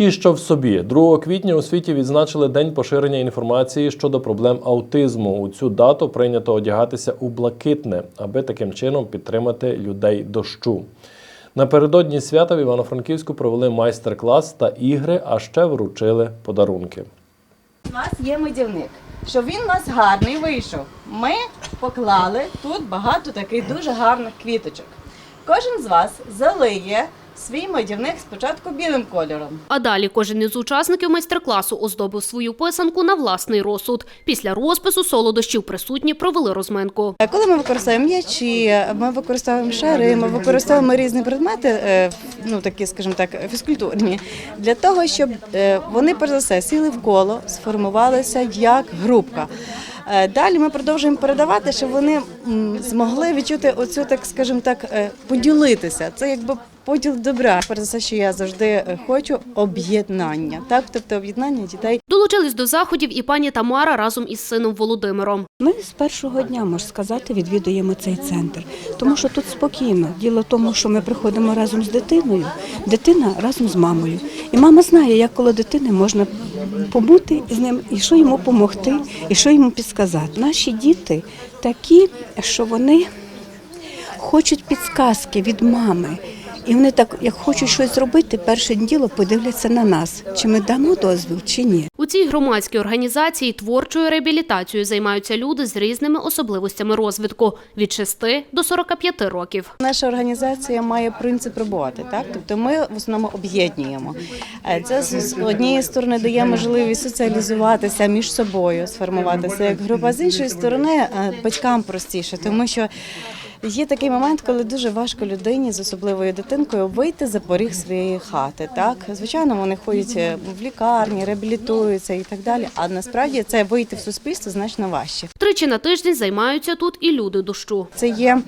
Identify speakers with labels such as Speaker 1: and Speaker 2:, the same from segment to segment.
Speaker 1: Ті, що в собі 2 квітня у світі відзначили день поширення інформації щодо проблем аутизму. У цю дату прийнято одягатися у блакитне, аби таким чином підтримати людей дощу. Напередодні свята в Івано-Франківську провели майстер-клас та ігри, а ще вручили подарунки.
Speaker 2: У нас є медівник. Щоб він у нас гарний вийшов, ми поклали тут багато таких дуже гарних квіточок. Кожен з вас залиє свій медівник спочатку білим кольором.
Speaker 3: А далі кожен із учасників майстер-класу оздобив свою писанку на власний розсуд. Після розпису солодощів присутні провели розминку.
Speaker 2: Е, Коли ми використовуємо м'ячі, ми використовуємо шари, ми використовуємо різні предмети, е, ну такі, скажімо так, фізкультурні, для того, щоб е, вони перш за все сіли в коло, сформувалися як групка. Далі ми продовжуємо передавати, щоб вони змогли відчути оцю, так скажімо так, поділитися. Це якби поділ добра. Перш за все, що я завжди е, хочу об'єднання, так, тобто об'єднання дітей
Speaker 3: Долучились до заходів і пані Тамара разом із сином Володимиром.
Speaker 4: Ми з першого дня, можна сказати, відвідуємо цей центр, тому що тут спокійно. Діло в тому, що ми приходимо разом з дитиною, дитина разом з мамою. І мама знає, як коло дитини можна побути з ним, і що йому допомогти, і що йому підсказати. Наші діти такі, що вони хочуть підсказки від мами. І вони так, як хочуть щось зробити, перше діло подивляться на нас, чи ми дамо дозвіл, чи ні.
Speaker 3: У цій громадській організації творчою реабілітацією займаються люди з різними особливостями розвитку від 6 до 45 років.
Speaker 2: Наша організація має принцип роботи, так тобто ми в основному об'єднуємо. Е, Це з однієї сторони дає можливість соціалізуватися між собою, сформуватися як група. З іншої сторони, е, батькам простіше, тому що. Є такий момент, коли дуже важко людині з особливою дитинкою вийти за поріг своєї хати. Так, звичайно, вони ходять е, в лікарні, реабілітуються і так далі. А насправді це вийти в суспільство значно важче.
Speaker 3: Тричі на тиждень займаються тут і люди дощу.
Speaker 2: Це є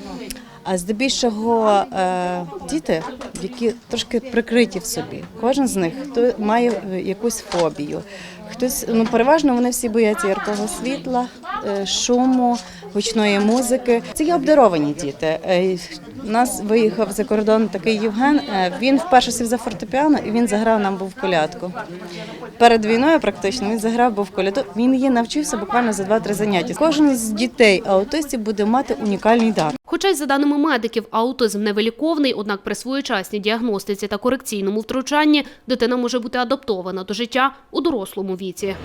Speaker 2: здебільшого е, діти, які трошки прикриті в собі. Кожен з них хто має е, якусь фобію. Хтось ну переважно вони всі бояться яркого світла, е, шуму, гучної музики. Це є обдаровані діти. Е, У нас виїхав за кордон такий Євген. е, Він вперше сів за фортепіано і він заграв нам був колядку. Перед війною практично він заграв був коляду. Він її навчився буквально за 2-3 заняття. Кожен з дітей аутистів буде мати унікальний дар.
Speaker 3: Хоча й за даними медиків, аутизм невиліковний, однак при своєчасній діагностиці та корекційному втручанні дитина може бути адаптована до життя у дорослому віці.